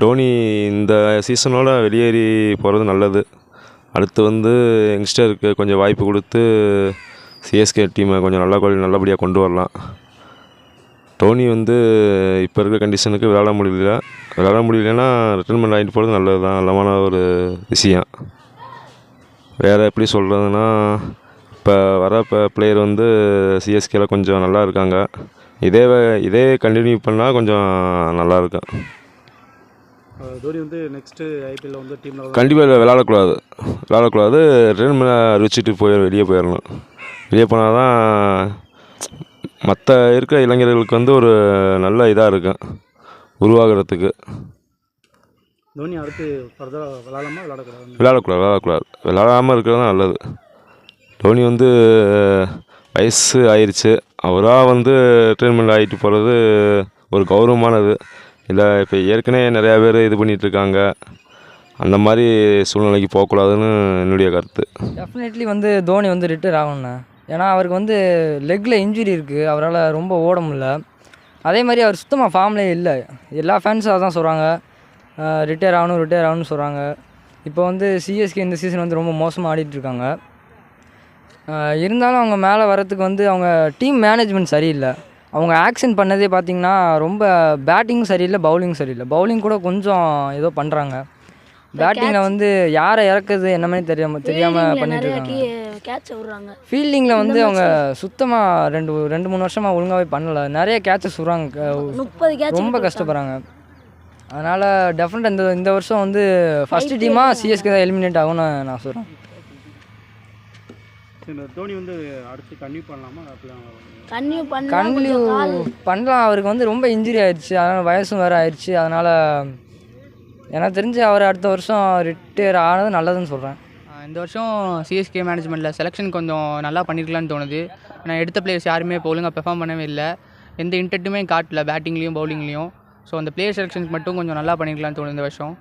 டோனி இந்த சீசனோட வெளியேறி போகிறது நல்லது. அடுத்து வந்து யங்ஸ்டருக்கு கொஞ்சம் வாய்ப்பு கொடுத்து சிஎஸ்கே டீமை கொஞ்சம் நல்லா நல்லபடியாக கொண்டு வரலாம். டோனி வந்து இப்போ இருக்கிற கண்டிஷனுக்கு விளையாட முடியல. விளையாட முடியலன்னா ரிட்டர்மெண்ட் ஆகிட்டு போகிறது நல்லது தான் நல்லமான ஒரு விஷயம். வேறு எப்படி சொல்கிறதுனா இப்போ வர இப்போ பிளேயர் வந்து சிஎஸ்கேல கொஞ்சம் நல்லா இருக்காங்க. இதே இதே கண்டினியூ பண்ணால் கொஞ்சம் நல்லா இருக்கும். தோனி வந்து நெக்ஸ்ட்டு ஐபிஎல்ல வந்து டீமில் கண்டிப்பாக விளையாடக்கூடாது. விளையாடக்கூடாது. ரிட்டர்மெண்ட் அறிவிச்சிட்டு போய் வெளியே போயிடணும் வெளியே போனால் தான் மற்ற இருக்கிற இளைஞர்களுக்கு வந்து ஒரு நல்ல இதாக இருக்கும். உருவாகிறதுக்கு. தோனி அடுத்து ஃபர்தராக விளாடாமல் விளாடக்கூடாது விளையாடக்கூடாது? விளையாடக்கூடாது விளையாடாமல் இருக்கிறது தான் நல்லது. டோனி வந்து வயசு ஆயிடுச்சு அவராக வந்து ரிட்டைர்மெண்ட் ஆகிட்டு போகிறது ஒரு கௌரவமானது. இல்லை இப்போ ஏற்கனவே நிறையா பேர் இது பண்ணிகிட்டு இருக்காங்க அந்த மாதிரி சூழ்நிலைக்கு போகக்கூடாதுன்னு என்னுடைய கருத்து. டெஃபினெட்லி வந்து தோனி வந்து ரிட்டையர் ஆகணுண்ணே ஏன்னா அவருக்கு வந்து லெக்கில் இன்ஜுரி இருக்குது அவரால் ரொம்ப ஓட முடியல. அதே மாதிரி அவர் சுத்தமாக ஃபார்ம்லேயே இல்லை. எல்லா ஃபேன்ஸும் அதான் சொல்கிறாங்க ரிட்டையர் ஆகணும் ரிட்டையர் ஆகணும்னு சொல்கிறாங்க இப்போ வந்து சிஎஸ்கே இந்த சீசன் வந்து ரொம்ப மோசமாக ஆடிட்டுருக்காங்க இருந்தாலும் அவங்க மேலே வரத்துக்கு வந்து அவங்க டீம் மேனேஜ்மெண்ட் சரியில்லை. அவங்க ஆக்ஷன் பண்ணதே பார்த்தீங்கன்னா ரொம்ப பேட்டிங்கும் சரியில்லை பவுலிங் சரியில்லை. பவுலிங் கூட கொஞ்சம் ஏதோ பண்ணுறாங்க பேட்டிங்கில் வந்து யாரை இறக்குறது என்னமே தெரியாம தெரியாமல் பண்ணிட்டு இருக்காங்க ஃபீல்டிங்கில் வந்து அவங்க சுத்தமாக ரெண்டு ரெண்டு மூணு வருஷமாக ஒழுங்காகவே பண்ணலை. நிறைய கேட்சஸ் விட்றாங்க. ரொம்ப கஷ்டப்படுறாங்க. அதனால் டெஃபினட் இந்த இந்த வருஷம் வந்து ஃபஸ்ட்டு டீமாக சிஎஸ்கே தான். எலிமினேட் ஆகும்னு நான் சொல்கிறேன் தோனி வந்து அடுத்து கன்டினியூ பண்ணலாமா? பண்ணா கொஞ்சம் கால் பண்ணலாம். அவருக்கு வந்து ரொம்ப இன்ஜுரி ஆயிடுச்சு அதனால் வயசும் வேறு ஆயிடுச்சு அதனால் எனக்கு தெரிஞ்சு அவர் அடுத்த வருஷம் ரிட்டையர் ஆனது நல்லதுன்னு சொல்கிறேன் இந்த வருஷம் சிஎஸ்கே மேனேஜ்மெண்ட்டில் செலெக்ஷன் கொஞ்சம் நல்லா பண்ணியிருக்கலான்னு தோணுது. நான் எடுத்த பிளேயர்ஸ் யாருமே இப்போ ஒழுங்காக பெர்ஃபார்ம் பண்ணவே இல்லை. எந்த இன்டெட்டுமே காட்டல. பேட்டிங்லேயும் பவுலிங்லேயும் ஸோ அந்த பிளேயர் செலெக்ஷன்ஸ் மட்டும் கொஞ்சம் நல்லா பண்ணியிருக்கலான்னு தோணுது இந்த வருஷம்.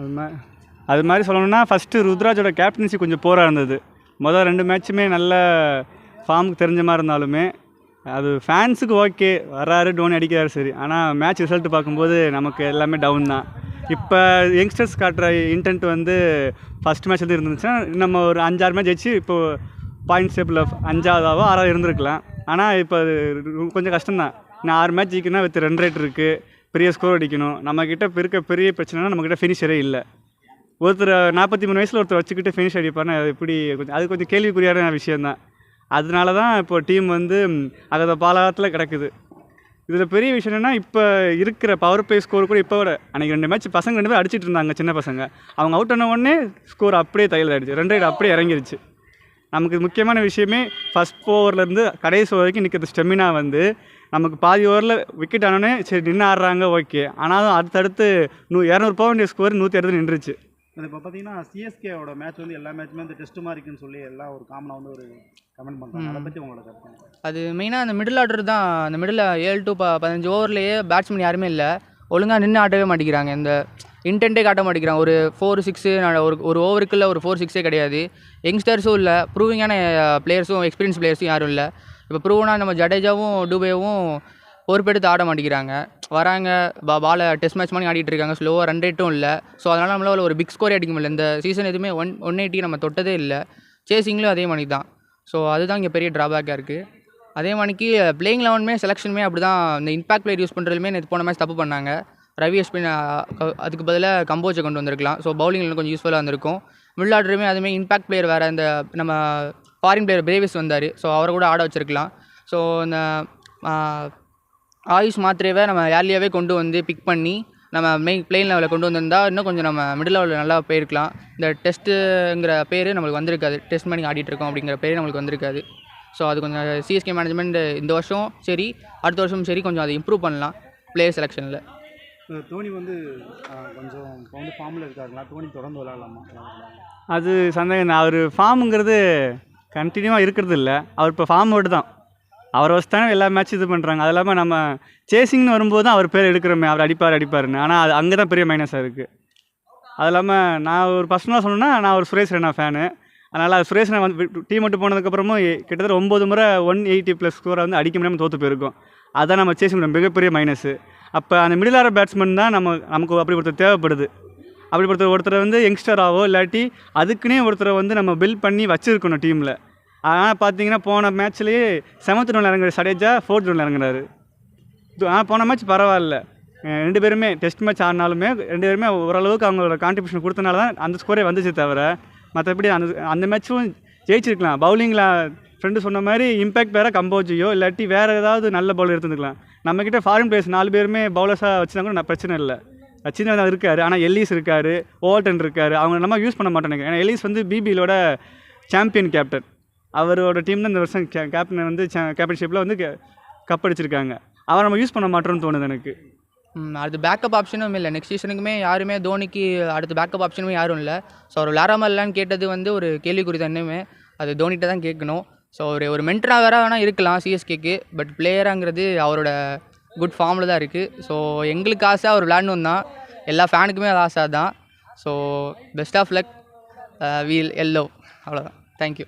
அது மாதிரி அது மாதிரி சொல்லணும்னா ஃபஸ்ட்டு ருத்ராஜோட கேப்டன்சி கொஞ்சம் போராக இருந்தது. மொதல் ரெண்டு மேட்ச்சுமே நல்ல ஃபார்முக்கு தெரிஞ்ச மாதிரி இருந்தாலுமே அது ஃபேன்ஸுக்கு ஓகே வராரு டோனி அடிக்கிறாரு சரி. ஆனால் மேட்ச் ரிசல்ட் பார்க்கும்போது நமக்கு எல்லாமே டவுன் தான். இப்போ யங்ஸ்டர்ஸ் காட்டுற இன்டென்ட் வந்து ஃபஸ்ட் மேட்ச்லேருந்து இருந்துச்சுன்னா நம்ம ஒரு அஞ்சாறு மேட்ச் ஜெயிச்சு இப்போது பாயிண்ட் ஸ்டெப்பில் அஞ்சாவதாவோ ஆறாவது இருந்திருக்கலாம். ஆனால் இப்போ அது கொஞ்சம் கஷ்டம்தான். நான் ஆறு மேட்ச் ஜெயிக்கணும்னா வித் ரன் ரேட் இருக்குது பெரிய ஸ்கோர் அடிக்கணும். நம்மக்கிட்ட இப்போ இருக்க பெரிய பிரச்சனைனா நம்மக்கிட்ட ஃபினிஷரே இல்லை. ஒருத்தர் நாற்பத்தி மூணு வயசில் ஒருத்தர் வச்சுக்கிட்டு ஃபினிஷ் அடிப்பார்னா அது எப்படி கொஞ்சம் அது கொஞ்சம் கேள்விக்குறியான விஷயந்தான் அதனால தான் இப்போ டீம் வந்து அதை பாலாகத்தில் கிடக்குது. இதில் பெரிய விஷயம் என்னென்னா இப்போ இருக்கிற பவர் பிளே ஸ்கோர் கூட இப்போ விட அன்றைக்கி ரெண்டு மேட்ச் பசங்க ரெண்டு பேர் அடிச்சிட்டு இருந்தாங்க சின்ன பசங்க. அவங்க அவுட் ஆன உடனே ஸ்கோர் அப்படியே தையல் ஆகிடுச்சு ரெண்டு ரைடு அப்படியே இறங்கிருச்சு. நமக்கு முக்கியமான விஷயமே ஃபஸ்ட் ஓவர்லேருந்து கடைசி வரைக்கும் நிற்கிற ஸ்டெமினா வந்து நமக்கு பாதி ஓவரில் விக்கெட் ஆனோடனே சரி நின்று ஆடுறாங்க ஓகே ஆனாலும் அடுத்தடுத்து நூ இரநூறு போக வேண்டிய ஸ்கோர் நூற்றி அறுபது நின்றுச்சு. இப்போ பார்த்தீங்கன்னா சிஎஸ்கேவோட மேட்ச் வந்து எல்லா மேட்சுமே வந்து டெஸ்ட் மாதிரி இருக்குன்னு சொல்லி எல்லாம் ஒரு காமனாக வந்து ஒரு கமெண்ட் பண்ணுறாங்க அதை பற்றி உங்களோட கருத்து அது மெயினாக அந்த மிடில் ஆர்டர் தான். அந்த மிடில் ஏழு டு ப பதினஞ்சு ஓவர்லேயே பேட்ஸ்மேன் யாருமே இல்லை. ஒழுங்காக நின்று ஆட்டவே மாட்டேங்கிறாங்க. இந்த இன்டென்ட்டே காட்ட மாட்டேங்கிறாங்க. ஒரு ஃபோர் சிக்ஸு ஒரு ஒரு ஓவருக்குள்ள ஒரு ஃபோர் சிக்ஸே கிடையாது. யங்ஸ்டர்ஸும் இல்லை. ப்ரூவிங்கான பிளேயர்ஸும் எக்ஸ்பீரியன்ஸ் பிளேயர்ஸும் யாரும் இல்லை. இப்போ ப்ரூவ்னா நம்ம ஜடேஜாவும் டூபேவும் பொறுப்பெடுத்து ஆட மாட்டேங்கிறாங்க. வராங்க. பா பாலை டெஸ்ட் மேட்ச் மாதிரி ஆடிட்டு இருக்காங்க. ஸ்லோவாக ரன் ரேட்டும் இல்லை. ஸோ அதனால் நம்மளால் ஒரு பிக் ஸ்கோரே அடிக்க முடியல. இந்த சீசன் எதுவுமே ஒன் ஒன் எயிட்டி நம்ம தொட்டதே இல்லை. சேசிங்லேயும் அதே மாதிரி தான். ஸோ அதுதான் இங்கே பெரிய ட்ராபேக்காக இருக்குது அதே மாதிரிக்கு பிளேயிங் லெவனுமே செலெக்ஷனுமே அப்படி தான் இந்த இம்பாக்ட் பிளேயர் யூஸ் பண்ணுறதுமே நேற்று போன மேட்ச் தப்பு பண்ணாங்க. ரவி அஸ்பின் அதுக்கு பதிலாக கம்போஜை கொண்டு வந்திருக்கலாம். ஸோ பவுலிங்கில் கொஞ்சம் யூஸ்ஃபுல்லாக இருந்திருக்கும். மில் ஆர்டருமே அதுமே இம்பாக்ட் பிளேயர் வேறு இந்த நம்ம ஃபாரின் பிளேயர் பிரேவிஸ் வந்தார். ஸோ அவரை கூட ஆட வச்சிருக்கலாம். ஸோ இந்த ஆயுஷ் மாத்திரையவே நம்ம ஏர்லியாகவே கொண்டு வந்து பிக் பண்ணி நம்ம மெயின் பிளேன் லெவலில் கொண்டு வந்திருந்தா இன்னும் கொஞ்சம் நம்ம மிடில் லெவலில் நல்லா போயிருக்கலாம். இந்த டெஸ்ட்டுங்கிற பேர் நம்மளுக்கு வந்திருக்காது. டெஸ்ட் பண்ணி ஆடிட்டு இருக்கோம் அப்படிங்கிற பேர் நம்மளுக்கு வந்திருக்காது. ஸோ அது கொஞ்சம் சிஎஸ்கே மேனேஜ்மெண்ட் இந்த வருஷம் சரி அடுத்த வருஷம் சரி கொஞ்சம் அதை இம்ப்ரூவ் பண்ணலாம் பிளேயர் செலெக்ஷனில் தோனி வந்து கொஞ்சம் இப்போ வந்து ஃபார்மில் இருக்காருங்களா தோனி தொடர்ந்து விளையாடலாமா? அது சந்தேகம் அவர் ஃபார்முங்கிறது கண்டினியூவாக இருக்கிறது இல்லை. அவர் இப்போ ஃபார்ம் அவுட் தான் அவரை வச்சு தானே எல்லா மேட்ச் இது பண்ணுறாங்க அது இல்லாமல் நம்ம சேசிங்னு வரும்போது தான் அவர் பேர் எடுக்கிறோமே. அவர் அடிப்பார் அடிப்பாருன்னு. ஆனால் அது அங்கே தான் பெரிய மைனஸாக இருக்குது அது இல்லாமல் நான் ஒரு பர்சனலாக சொன்னேன்னா நான் ஒரு சுரேஷ் ரெண்ணா ஃபேனு அதனால் சுரேஷ் வந்து டீம் விட்டு போனதுக்கப்புறமும் கிட்டத்தட்ட ஒம்பது முறை ஒன் எயிட்டி ப்ளஸ் ஸ்கோரை வந்து அடிக்க முடியாமல் தோற்று போயிருக்கோம். அதான் நம்ம சேசிங் மிகப்பெரிய மைனஸு அப்போ அந்த மிடில் ஆர பேட்ஸ்மேன் தான் நம்ம நமக்கு அப்படி ஒருத்தர் தேவைப்படுது. அப்படி ஒருத்தர் ஒருத்தரை வந்து யங்ஸ்டராகவோ இல்லாட்டி அதுக்குன்னே ஒருத்தரை வந்து நம்ம பில்ட் பண்ணி வச்சுருக்கணும் டீமில் ஆனால் பார்த்தீங்கன்னா போன மேட்ச்லேயே செவன்த் ரவுண்டில் இறங்குற சடேஜா ஃபோர்த் ரவுண்டில் இறங்குறாரு. ஆனால் போன மேட்ச் பரவாயில்ல. ரெண்டு பேருமே டெஸ்ட் மேட்ச் ஆடினாலுமே ரெண்டு பேருமே ஓரளவுக்கு அவங்களோட கான்ட்ரிபியூஷன் கொடுத்தனால தான் அந்த ஸ்கோரே வந்துச்சு தவிர மற்றபடி அந்த அந்த மேட்ச்சும் ஜெயிச்சிருக்கலாம். பவுலிங்கில் ஃப்ரெண்டு சொன்ன மாதிரி இம்பேக்ட் வேறு கம்போஜியோ இல்லாட்டி வேறு ஏதாவது நல்ல பவுலர் இருந்துக்கலாம் நம்மக்கிட்ட ஃபாரின் பிளேயர்ஸ் நாலு பேருமே பவுலர்ஸாக வச்சுனா கூட நான் பிரச்சனை இல்லை. சச்சின் தான் இருக்கார். ஆனால் எல்லிஸ் இருக்கார் ஓவர்டன் இருக்கார். அவங்க நம்ம யூஸ் பண்ண மாட்டேங்க ஏன்னா எல்லீஸ் வந்து பிபியிலோட சாம்பியன் கேப்டன் அவரோட டீம் தான் இந்த வருஷம் கே கேப்டன் வந்து கேப்டன்ஷிப்பில் வந்து கப் அடிச்சிருக்காங்க. அவரை நம்ம யூஸ் பண்ண மாட்டோம்னு தோணுது எனக்கு. ம், அடுத்து பேக்கப் ஆப்ஷனும் இல்லை. நெக்ஸ்ட் சீசனுக்குமே யாருமே தோனிக்கு அடுத்து பேக்கப் ஆப்ஷனுமே யாரும் இல்லை. ஸோ அவர் விளாடாமல் இல்லைன்னு கேட்டது வந்து ஒரு கேள்விக்குறி தான் இன்னுமே. அது தோனிகிட்ட தான் கேட்கணும். ஸோ ஒரு ஒரு மென்டராக வேற வேணால் இருக்கலாம் சிஎஸ்கேக்கு பட் பிளேயராங்கிறது அவரோட குட் ஃபார்மில் தான் இருக்குது ஸோ எங்களுக்கு ஆசை அவர் விளாடணும் தான். எல்லா ஃபேனுக்குமே அது ஆசை தான் ஸோ பெஸ்ட் ஆஃப் லக் வீல் எல்லோ அவ்வளோதான் தேங்க்யூ